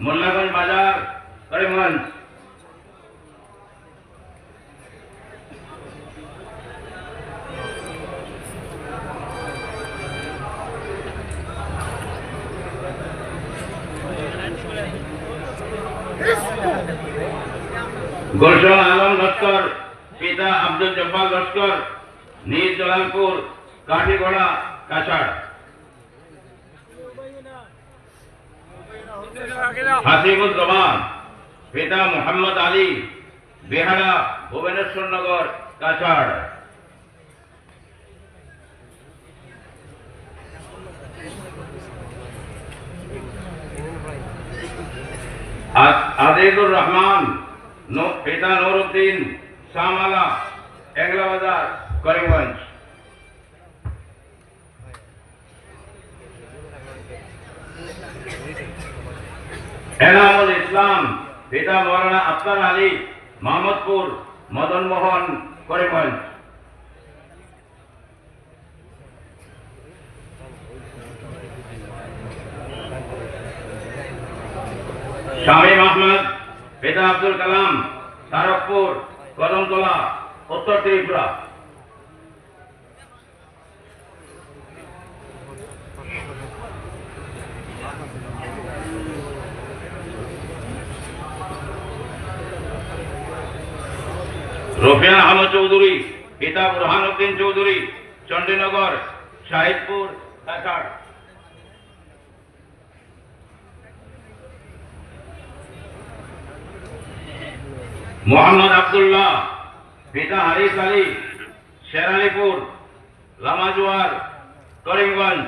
মোল্লাগঞ্জ বাজার করিমগঞ্জ গুলশন আলম লস্কর পিতা আব্দুল জব্বার লস্কর নিজ জলালপুর কাঠিগড়া কাছাড় হাসিবুল রহমান, পিতা মোহাম্মদ আলী, বেহারা ভুবনেশ্বর নগর, কাছাড়। আজিজুর রহমান পিতা নুরুদ্দিন শাহমালা এগলা বাজার করিমগঞ্জ। এনামুল ইসলাম, পিতা মৌলানা আফতার আলী, মোহাম্মদপুর মদন মোহন করিমগঞ্জ। শামীম আহমদ পিতা আব্দুল কালাম, তারকপুর, কদমতলা, উত্তর ত্রিপুরা। রফিয়ান আহমদ চৌধুরী পিতা বুরহানুদ্দিন চৌধুরী, চণ্ডীনগর, শাহিদপুর, কাছাড়। মোহাম্মদ আব্দুল্লাহ, পিতা হারিস আলী শেরালিপুর লামাজুয়ার, করিমগঞ্জ।